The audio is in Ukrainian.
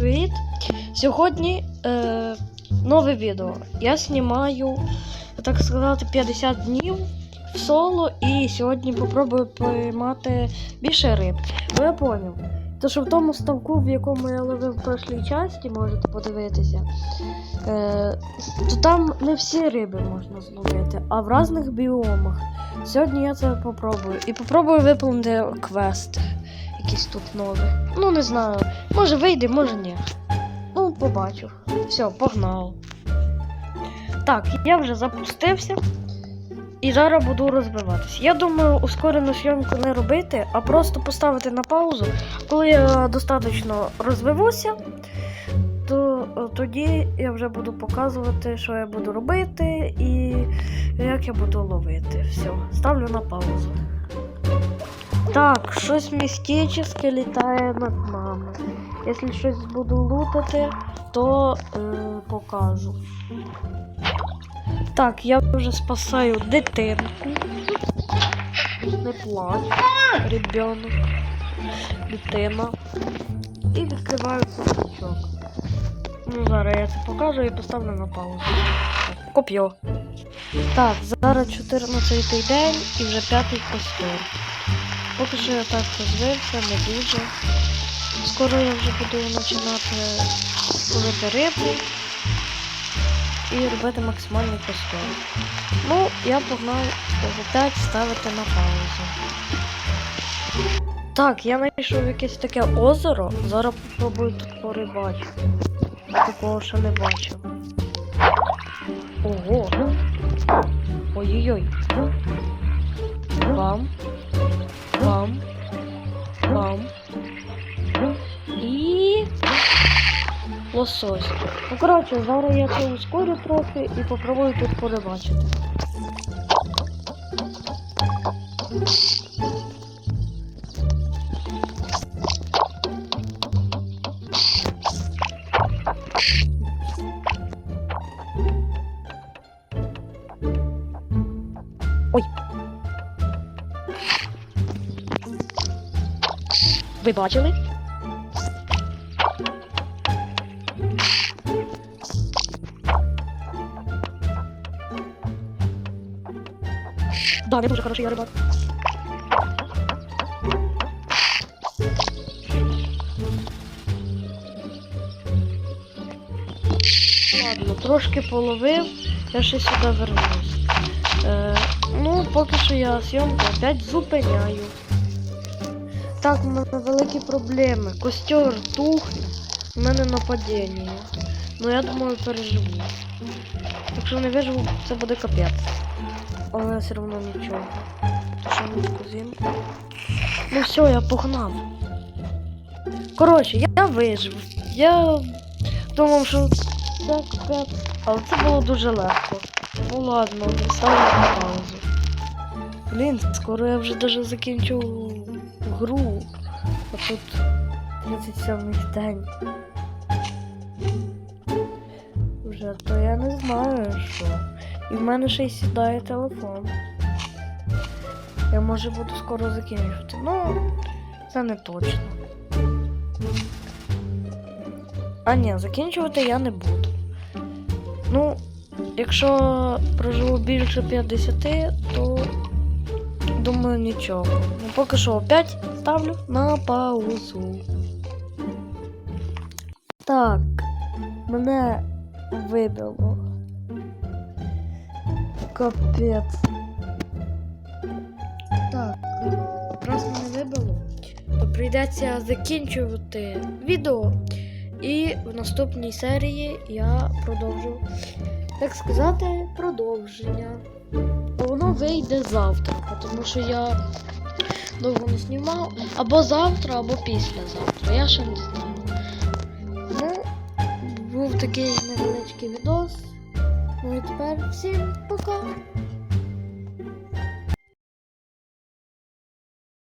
привіт! Сьогодні е, нове відео. Я знімаю, так сказати, 50 днів в соло і сьогодні попробую поймати більше риб. Бо я поняв. То що в тому ставку, в якому я ловив в прошлій часті, можете подивитися, е, то там не всі риби можна зловити, а в різних біомах. Сьогодні я це попробую. І попробую виповнити квест. Якийсь тут новий. Ну, не знаю. Може вийде, може ні. Ну, побачу. Все, погнав. Так, я вже запустився. І зараз буду розбиватись. Я думаю, ускорену зйомку не робити, а просто поставити на паузу. Коли я достатньо розвивуся, то е, тоді я вже буду показувати, що я буду робити і як я буду ловити. Все, ставлю на паузу. Так, щось містичне літає над нами. Якщо щось буду лутати, то е, покажу. Так, я вже спасаю дитинку. Не плач, ребенок, дитина. І відкриваю сундучок. Ну, зараз я це покажу і поставлю на паузу. Коп'ю. Так, зараз 14 день і вже п'ятий костюм. Поки що я так розвився, не дуже. Скоро я вже буду починати ловити рибу і робити максимальний костюм. Ну, я погнав опять ставити на паузу. Так, я знайшов якесь таке озеро. Зараз попробую тут порибачити. Такого ще не бачив. Ого. Ой-ой-ой. Бам. Бам. Бам. І. Лосось. Ну, коротше, зараз я це ускорю трохи і попробую тут порибачити. Ой. Ви бачили? Да, я дуже хороший я рибак. Ладно, трошки половив, я ще сюди вернусь. Е, ну, поки що я зйомку опять зупиняю. Так, в мене великі проблеми. Костер тухне, в мене нападіння. Ну я думаю, переживу. Якщо не виживу, це буде капець. Але все одно нічого. Зімку. Ну все, я погнав. Коротше, я вижив. Я думав, що це капець. Але це було дуже легко. Ну ладно, ставлю на паузу. Блін, скоро я вже даже закінчу гру. А тут 37 день. Вже то я не знаю що. І в мене ще й сідає телефон. Я може буду скоро закінчувати. Ну, це не точно. А ні, закінчувати я не буду. Ну, якщо проживу більше 50, то думаю нічого. Ну поки що опять ставлю на паузу. Так, мене вибило. Капець. Так, раз мене вибило, то прийдеться закінчувати відео. І в наступній серії я продовжу, так сказати, продовження. Воно вийде завтра, тому що я довго не знімав. Або завтра, або післязавтра. Я ще не знаю. Ну, був такий невеличкий відос. Ну і тепер всім пока!